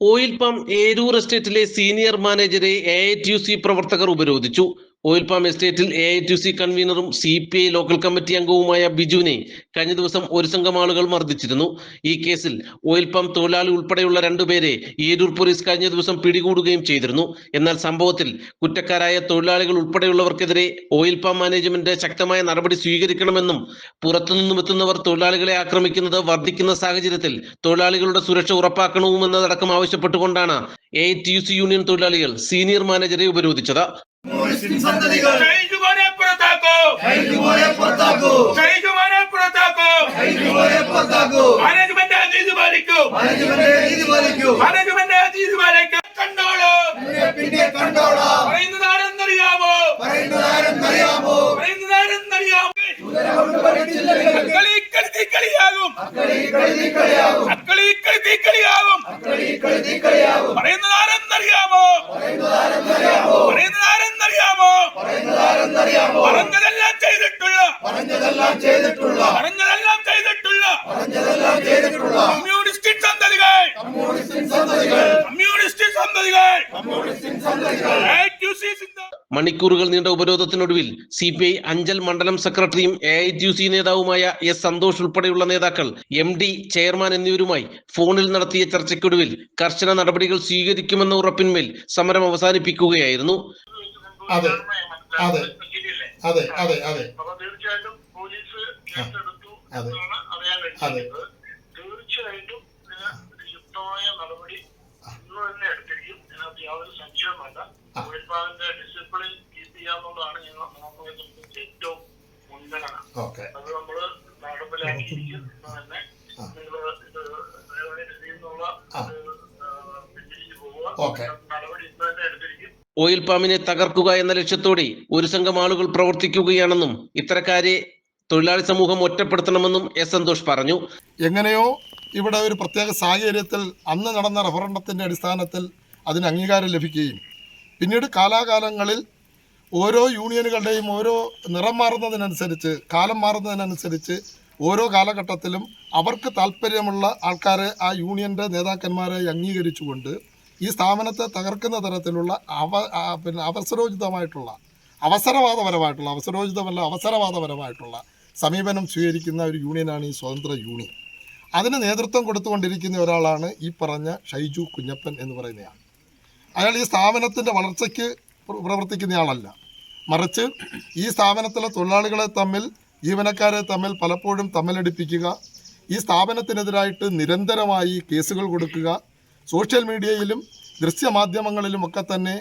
Oil palm Eroor എസ്റ്റേറ്റിലെ senior മാനേജരെ A I T C പ്രവർത്തകർ ഉപരോധിച്ചു. ഓയിൽ പാം എസ്റ്റേറ്റിൽ A I T C കൺവീനറും C P I local committee അംഗവുമായ ബിജുവിനെ കഴിഞ്ഞ ദിവസം ഒരു സംഘം ആളുകൾ മർദ്ദിച്ചിരുന്നു. ഈ കേസിൽ ഓയിൽ പാം തൊഴിലാളി ഉൾപ്പെടെയുള്ള രണ്ടുപേരെ ഏരൂർ പോലീസ് കഴിഞ്ഞ ദിവസം പിടികൂടുകയും ചെയ്തിരുന്നു. എന്നാൽ സംഭവത്തിൽ കുറ്റക്കാരായ തൊഴിലാളികൾ ഉൾപ്പെടെയുള്ളവർക്കെതിരെ ഓയിൽ പാം മാനേജ്മെന്റ് ശക്തമായ നടപടി സ്വീകരിക്കണമെന്നും പുറത്തുനിന്നും എത്തുന്നവർ തൊഴിലാളികളെ ആക്രമിക്കുന്നത് വർദ്ധിക്കുന്ന സാഹചര്യത്തിൽ തൊഴിലാളികളുടെ സുരക്ഷ ഉറപ്പാക്കണമെന്നതടക്കം ആവശ്യപ്പെട്ടുകൊണ്ടാണ് A T U C union തൊഴിലാളികൾ സീനിയർ മാനേജറെ ഉപരോധിച്ചത്. കമ്മ്യൂണിസ്റ്റ് സന്തതികൾ. ഷൈജുമോനെ പുറത്താക്കൂ. ഹൈദുമോനെ പുറത്താക്കൂ. ഷൈജുമോനെ പുറത്താക്കൂ. ഹൈദുമോനെ പുറത്താക്കൂ. മാനേജ്മെന്റ് നീതി പാലിക്കൂ. മാനേജ്മെന്റ് നീതി പാലിക്കൂ. മാനേജ്മെന്റ് നീതി പാലിക്കൂ. കണ്ടോളൂ. പിന്നെ കണ്ടോളാം. പറയുന്നതാരെന്നറിയാമോ? പറയുന്നതാരെന്നറിയാമോ? പറയുന്നതാരെന്നറിയാമോ? കൊണ്ട് പഠിച്ചില്ലെങ്കിൽ കളി കളി കളിയാകും. കളി കളി കളിയാകും. കളി കളി കളിയാകും. കളി കളി കളിയാകും. പറയുന്നതാരെന്നറിയാമോ? പറയുന്നതാരെന്നറിയാമോ? പറയുന്നതാരെന്നറിയാമോ പറഞ്ഞതെല്ലാം ചെയ്തിട്ടുള്ള പറഞ്ഞതെല്ലാം ചെയ്തിട്ടുള്ള പറഞ്ഞതെല്ലാം ചെയ്തിട്ടുള്ള പറഞ്ഞതെല്ലാം ചെയ്തിട്ടുള്ള കമ്മ്യൂണിസ്റ്റ് സന്തതികൾ. കമ്മ്യൂണിസ്റ്റ് സന്തതികൾ. കമ്മ്യൂണിസ്റ്റ് സന്തതികൾ. കമ്മ്യൂണിസ്റ്റ് സന്തതികൾ. മണിക്കൂറുകൾ നീണ്ട ഉപരോധത്തിനൊടുവിൽ സി പി ഐ അഞ്ചൽ മണ്ഡലം സെക്രട്ടറിയും A I T U C നേതാവുമായ എസ് സന്തോഷ് ഉൾപ്പെടെയുള്ള നേതാക്കൾ എം ഡി ചെയർമാൻ എന്നിവരുമായി ഫോണിൽ നടത്തിയ ചർച്ചയ്ക്കൊടുവിൽ കർശന നടപടികൾ സ്വീകരിക്കുമെന്ന ഉറപ്പിന്മേൽ സമരം അവസാനിപ്പിക്കുകയായിരുന്നു. അതെ. അതെ അതെ അതെ. തീർച്ചയായിട്ടും പോലീസ് കേസെടുത്തു. എന്നാണ് അറിയാൻ. കഴിയുന്നത് തീർച്ചയായിട്ടും യുക്തമായ നടപടി ഇന്ന് തന്നെ എടുത്തിരിക്കും. ഇതിനകത്ത് യാതൊരു സംശയവും വേണ്ട ഡിസിപ്ലിൻ കീപ്പ് ചെയ്യാന്നുള്ളതാണ് ഞങ്ങൾ ഏറ്റവും മുൻഗണന. അത് നമ്മൾ നടപ്പിലാക്കിയിരിക്കും. ഇന്ന് തന്നെ. നിങ്ങൾ ഓയിൽ പാമിനെ തകർക്കുക എന്ന ലക്ഷ്യത്തോടെ ഒരു സംഘം ആളുകൾ പ്രവർത്തിക്കുകയാണെന്നും ഇത്തരക്കാരെ തൊഴിലാളി സമൂഹം ഒറ്റപ്പെടുത്തണമെന്നും എസ് സന്തോഷ് പറഞ്ഞു. എങ്ങനെയോ ഇവിടെ ഒരു പ്രത്യേക സാഹചര്യത്തിൽ അന്ന് നടന്ന റഫറണ്ടത്തിന്റെ അടിസ്ഥാനത്തിൽ അതിന് അംഗീകാരം ലഭിക്കുകയും പിന്നീട് കാലാകാലങ്ങളിൽ ഓരോ യൂണിയനുകളുടെയും ഓരോ നിറം മാറുന്നതിനനുസരിച്ച് കാലം മാറുന്നതിനനുസരിച്ച് ഓരോ കാലഘട്ടത്തിലും അവർക്ക് താല്പര്യമുള്ള ആൾക്കാരെ ആ യൂണിയന്റെ നേതാക്കന്മാരായി അംഗീകരിച്ചുകൊണ്ട് ഈ സ്ഥാപനത്തെ തകർക്കുന്ന തരത്തിലുള്ള അവ പിന്നെ അവസരോചിതമായിട്ടുള്ള അവസരവാദപരമായിട്ടുള്ള അവസരോചിതമല്ല അവസരവാദപരമായിട്ടുള്ള സമീപനം സ്വീകരിക്കുന്ന ഒരു യൂണിയനാണ് ഈ സ്വതന്ത്ര യൂണിയൻ. അതിന് നേതൃത്വം കൊടുത്തുകൊണ്ടിരിക്കുന്ന ഒരാളാണ് ഈ പറഞ്ഞ ഷൈജു കുഞ്ഞപ്പൻ എന്ന് പറയുന്നയാൾ. അയാൾ ഈ സ്ഥാപനത്തിന്റെ വളർച്ചയ്ക്ക് പ്രവർത്തിക്കുന്നയാളല്ല. മറിച്ച് ഈ സ്ഥാപനത്തിലെ തൊഴിലാളികളെ തമ്മിൽ ജീവനക്കാരെ തമ്മിൽ പലപ്പോഴും തമ്മിലടിപ്പിക്കുക ഈ സ്ഥാപനത്തിനെതിരായിട്ട് നിരന്തരമായി കേസുകൾ കൊടുക്കുക സോഷ്യൽ മീഡിയയിലും ദൃശ്യമാധ്യമങ്ങളിലും ഒക്കെ തന്നെ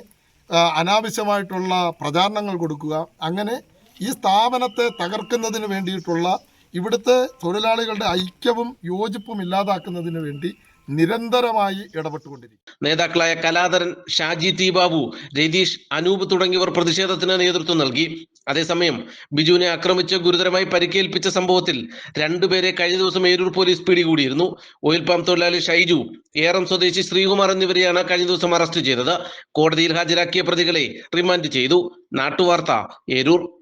അനാവശ്യമായിട്ടുള്ള പ്രചാരണങ്ങൾ കൊടുക്കുക. അങ്ങനെ ഈ സ്ഥാപനത്തെ തകർക്കുന്നതിന് വേണ്ടിയിട്ടുള്ള ഇവിടുത്തെ തൊഴിലാളികളുടെ ഐക്യവും യോജിപ്പും ഇല്ലാതാക്കുന്നതിന് വേണ്ടി നിരന്തരമായി ഇടപെട്ടുകൊണ്ടിരിക്കും. നേതാക്കളായ കലാധരൻ ഷാജി ടി ബാബു രതീഷ് അനൂപ് തുടങ്ങിയവർ പ്രതിഷേധത്തിന് നേതൃത്വം നൽകി. അതേസമയം ബിജുവിനെ ആക്രമിച്ച് ഗുരുതരമായി പരിക്കേൽപ്പിച്ച സംഭവത്തിൽ രണ്ടുപേരെ കഴിഞ്ഞ ദിവസം ഏരൂർ പോലീസ് പിടികൂടിയിരുന്നു. ഓയിൽ പാം തൊഴിലാളി ഷൈജു ഏറം സ്വദേശി ശ്രീകുമാർ എന്നിവരെയാണ് കഴിഞ്ഞ ദിവസം അറസ്റ്റ് ചെയ്തത്. കോടതിയിൽ ഹാജരാക്കിയ പ്രതികളെ റിമാൻഡ് ചെയ്തു. നാട്ടുവാർത്ത ഏരൂർ.